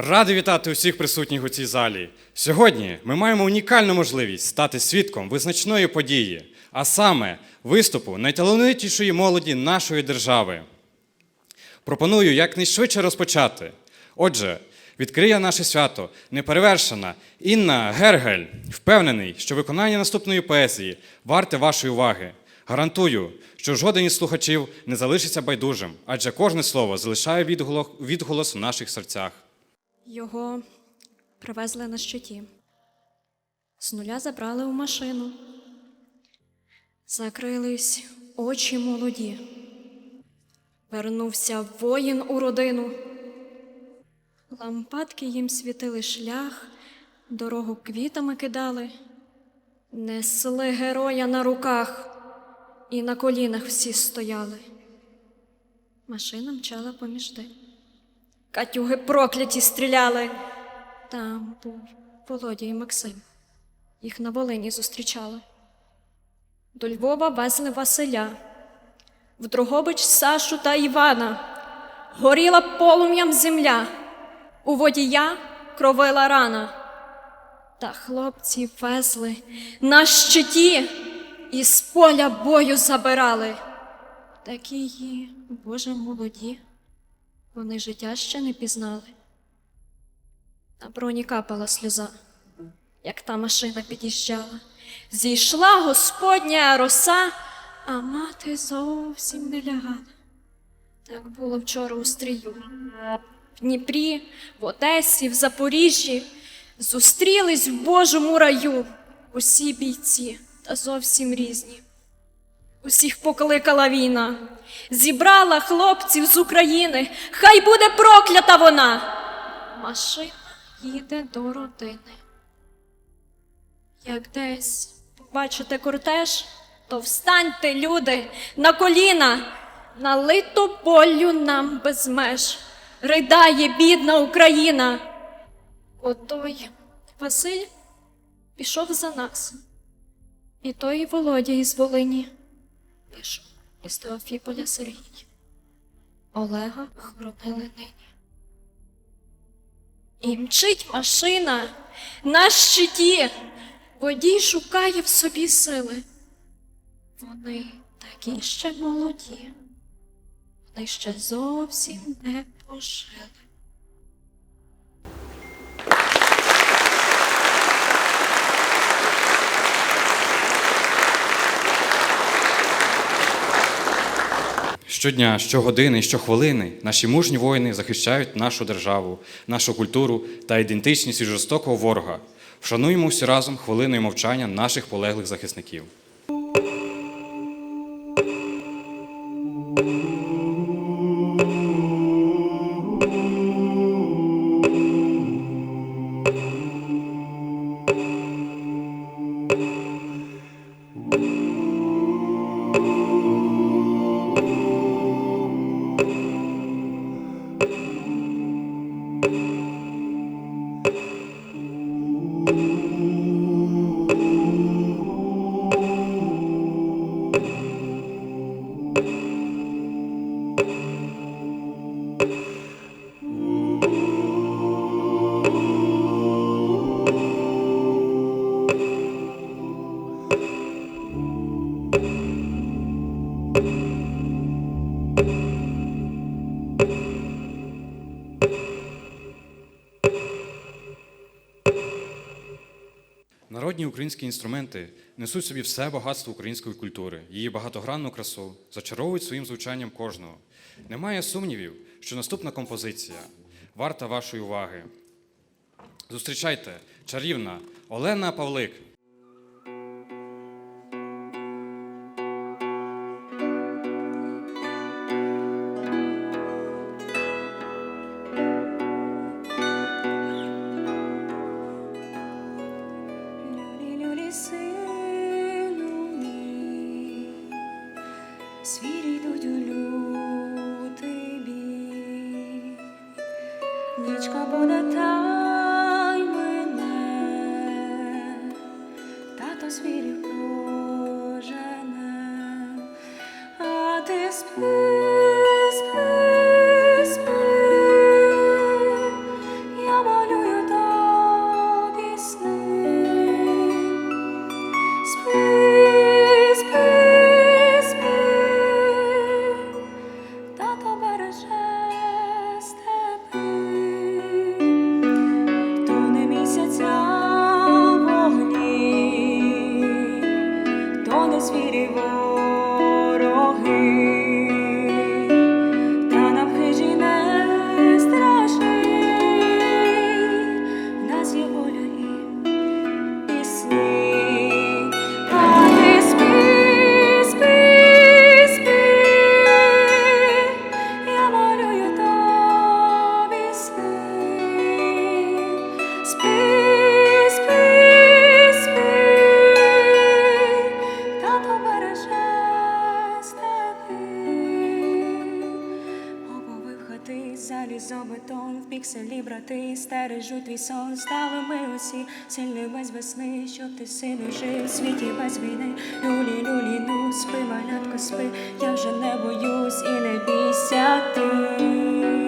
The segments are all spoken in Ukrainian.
Радий вітати усіх присутніх у цій залі. Сьогодні ми маємо унікальну можливість стати свідком визначної події, а саме виступу найталановитішої молоді нашої держави. Пропоную якнайшвидше розпочати. Отже, відкриє наше свято неперевершена Інна Гергель. Впевнений, що виконання наступної поезії варте вашої уваги. Гарантую, що жоден із слухачів не залишиться байдужим, адже кожне слово залишає відголос в наших серцях. Його привезли на щиті. З нуля забрали у машину. Закрились очі молоді. Вернувся воїн у родину. Лампадки їм світили шлях, дорогу квітами кидали, несли героя на руках, і на колінах всі стояли. Машина мчала поміж день. Катюги прокляті стріляли. Там був Володя і Максим. Їх на Волині зустрічали. До Львова везли Василя, в Дрогобич Сашу та Івана. Горіла полум'ям земля, у водія кровила рана. Та хлопці везли на щиті і з поля бою забирали. Такі Боже, молоді. Вони життя ще не пізнали. На броні капала сльоза, як та машина під'їжджала. Зійшла господня роса, а мати зовсім не лягала. Так було вчора у стрію. В Дніпрі, в Одесі, в Запоріжжі зустрілись в Божому раю усі бійці та зовсім різні. Усіх покликала війна, зібрала хлопців з України, хай буде проклята вона. Машина їде до родини. Як десь побачите кортеж, то встаньте, люди, на коліна, налито болю нам без меж. Ридає бідна Україна. Отой Василь пішов за нас, і той Володя із Волині пишу із Теофіполя Сергій. Олега хоронили нині. І мчить машина на щиті, водій шукає в собі сили. Вони такі ще молоді, вони ще зовсім не пожили. Щодня, щогодини, щохвилини наші мужні воїни захищають нашу державу, нашу культуру та ідентичність від жорстокого ворога. Вшануємо всі разом хвилиною мовчання наших полеглих захисників. Народні українські інструменти несуть собі все багатство української культури, її багатогранну красу, зачаровують своїм звучанням кожного. Немає сумнівів, що наступна композиція варта вашої уваги. Зустрічайте, чарівна Олена Павлик. Стережуть твій сон, стали ми усі сильні без весни, щоб ти сину жив світі без війни. Люлі, люлі, ну, спи, малятко, спи, я вже не боюсь і не бійся ти.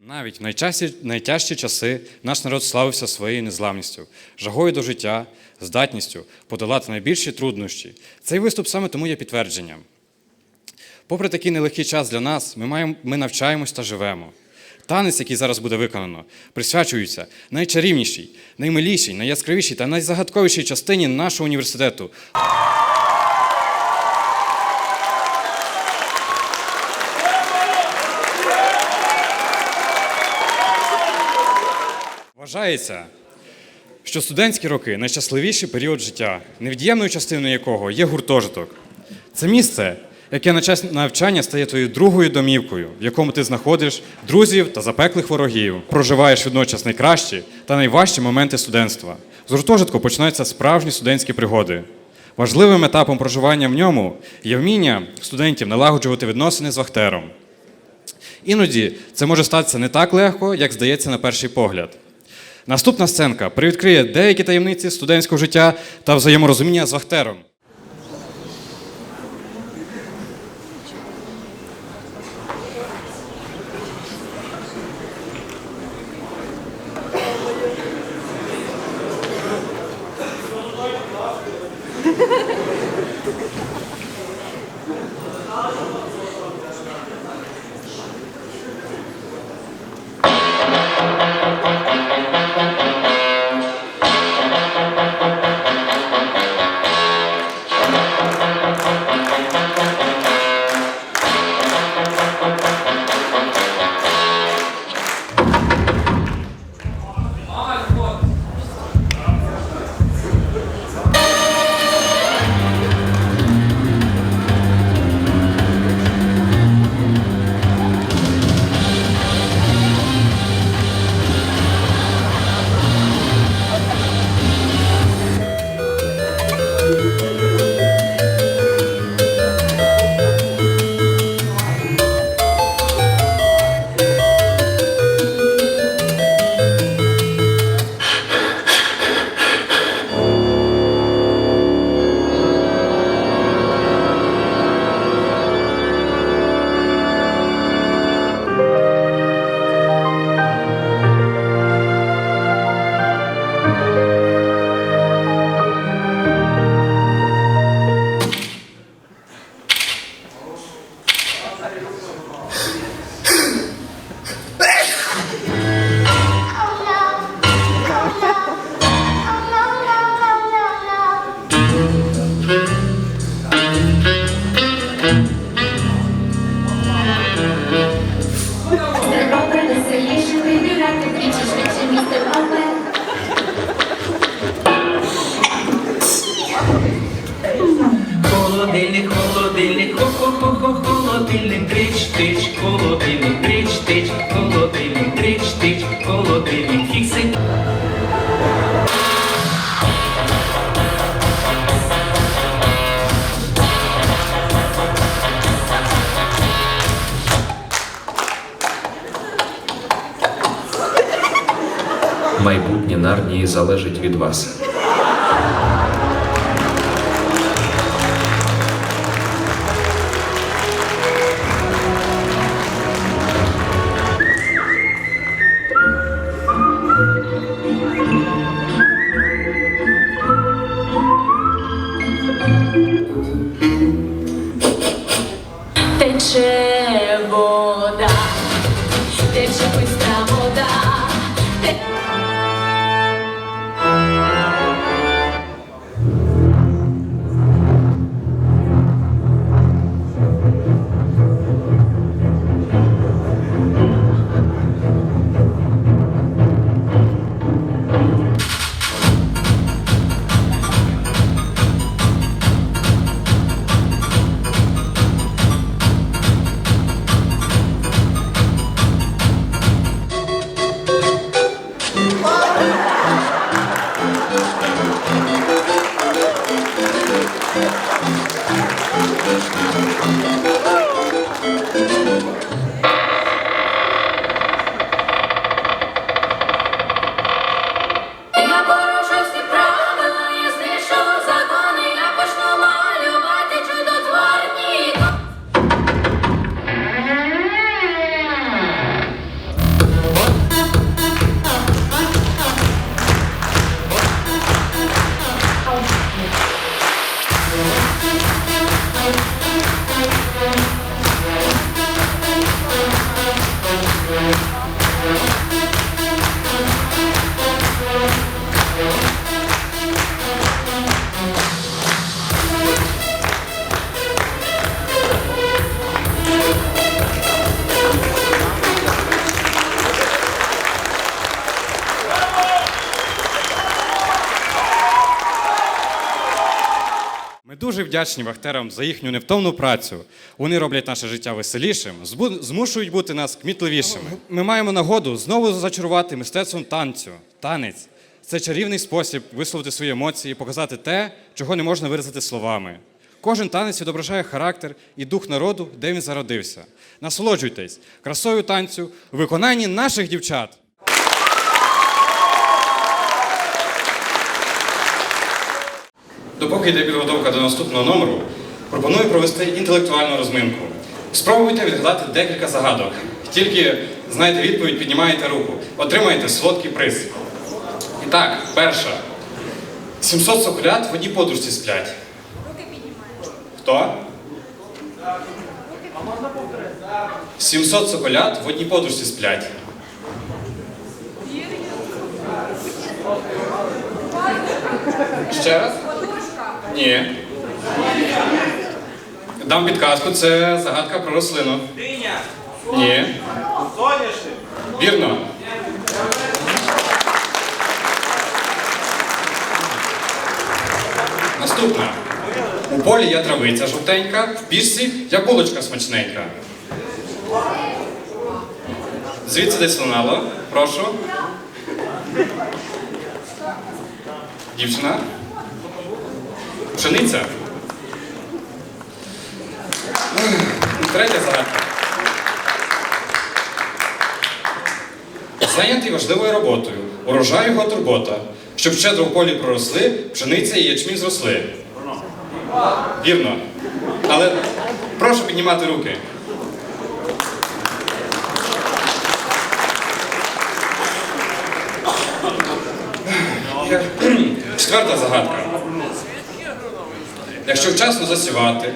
Навіть в найчасті, найтяжчі часи наш народ славився своєю незламністю, жагою до життя, здатністю подолати найбільші труднощі. Цей виступ саме тому є підтвердженням. Попри такий нелегкий час для нас, ми, маємо, ми навчаємось та живемо. Танець, який зараз буде виконано, присвячується найчарівнішій, наймилішій, найяскравішій та найзагадковішій частині нашого університету Вважається, що студентські роки найщасливіший період життя, невід'ємною частиною якого є гуртожиток. Це місце, яке навчання стає твоєю другою домівкою, в якому ти знаходиш друзів та запеклих ворогів, проживаєш водночас найкращі та найважчі моменти студентства. З гуртожитку починаються справжні студентські пригоди. Важливим етапом проживання в ньому є вміння студентів налагоджувати відносини з вахтером. Іноді це може статися не так легко, як здається на перший погляд. Наступна сценка привідкриє деякі таємниці студентського життя та взаєморозуміння з вахтером. Майбутнє Нарнії залежить від вас. Дуже вдячні вахтерам за їхню невтомну працю. Вони роблять наше життя веселішим, змушують бути нас кмітливішими. Ми маємо нагоду знову зачарувати мистецтвом танцю. Танець це чарівний спосіб висловити свої емоції, показати те, чого не можна виразити словами. Кожен танець відображає характер і дух народу, де він зародився. Насолоджуйтесь красою танцю виконанні наших дівчат. Допоки йде підготовка до наступного номеру, пропоную провести інтелектуальну розминку. Спробуйте відгадати декілька загадок. Тільки знаєте відповідь, піднімаєте руку, отримаєте солодкий приз. І так, перша. 700 соколят в одній подушці сплять. Руки піднімають. Хто? 700 соколят в одній подушці сплять. Ще раз? Ні. Дам підказку, це загадка про рослину. Диня, Ні. соняшник, Вірно. Наступна. У полі є травиця жовтенька, в пішці є булочка смачненька. Звідси десь лунало. Прошу. Дівчина. Пшениця. Третя загадка. Зайнятий важливою роботою. Урожай його турбота. Щоб щедро в полі проросли, пшениця і ячмінь зросли. Вірно. Але прошу піднімати руки. Четверта загадка. Якщо вчасно засівати,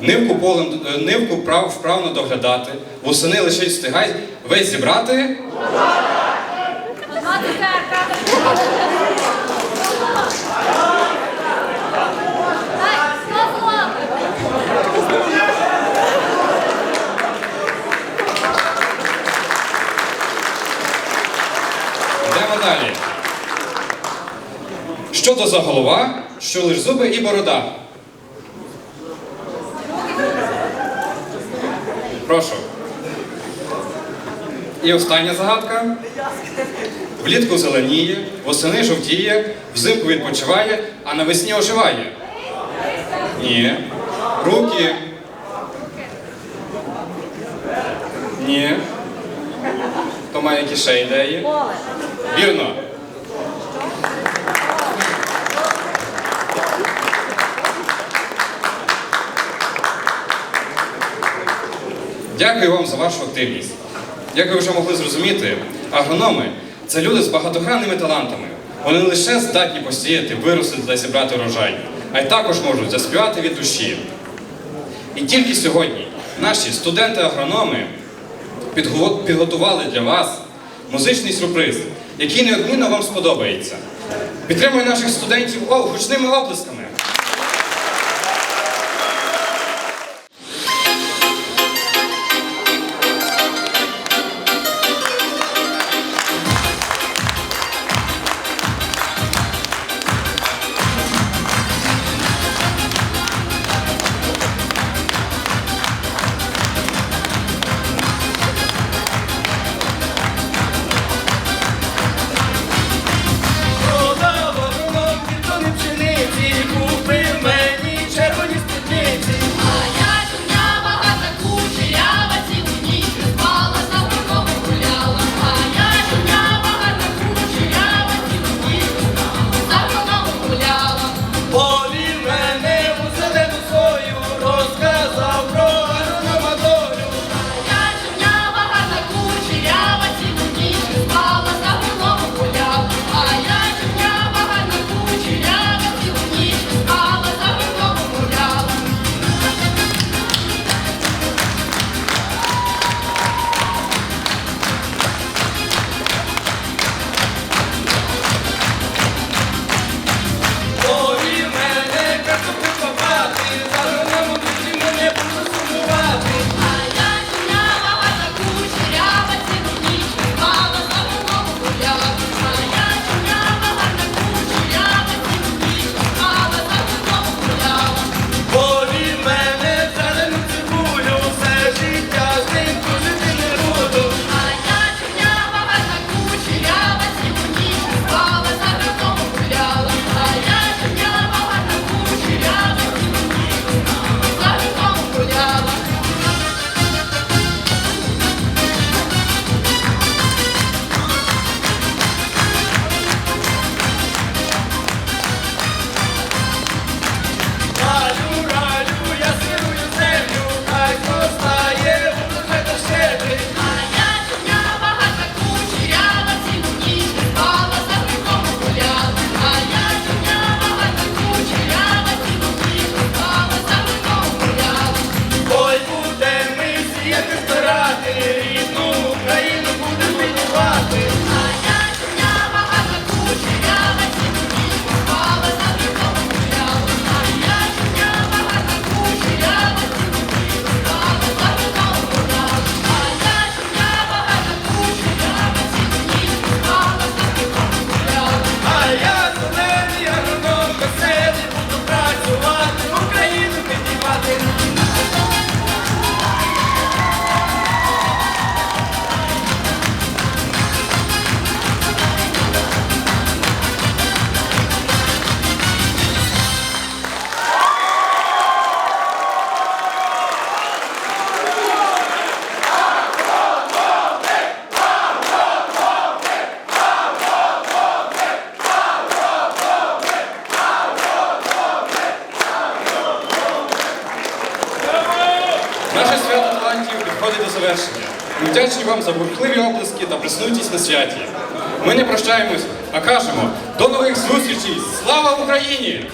нивку полем е, нивку прав, вправно доглядати, восени лише й встигай весь зібрати. Йдемо далі. Що то за голова, що лиш зуби і борода? Прошу. І остання загадка. Влітку зеленіє, восени жовтіє, взимку відпочиває, а навесні оживає. Ні. Руки. Ні. Хто має ще ідеї? Вірно. Дякую вам за вашу активність. Як ви вже могли зрозуміти, агрономи це люди з багатогранними талантами. Вони не лише здатні посіяти, виростити та зібрати урожай, а й також можуть заспівати від душі. І тільки сьогодні наші студенти-агрономи підготували для вас музичний сюрприз, який неодмінно вам сподобається. Підтримую наших студентів о, гучними облисками. Наше свято талантів підходить до завершення. Ми вдячні вам за бурхливі оплески та присутність на святі. Ми не прощаємось, а кажемо до нових зустрічей! Слава Україні!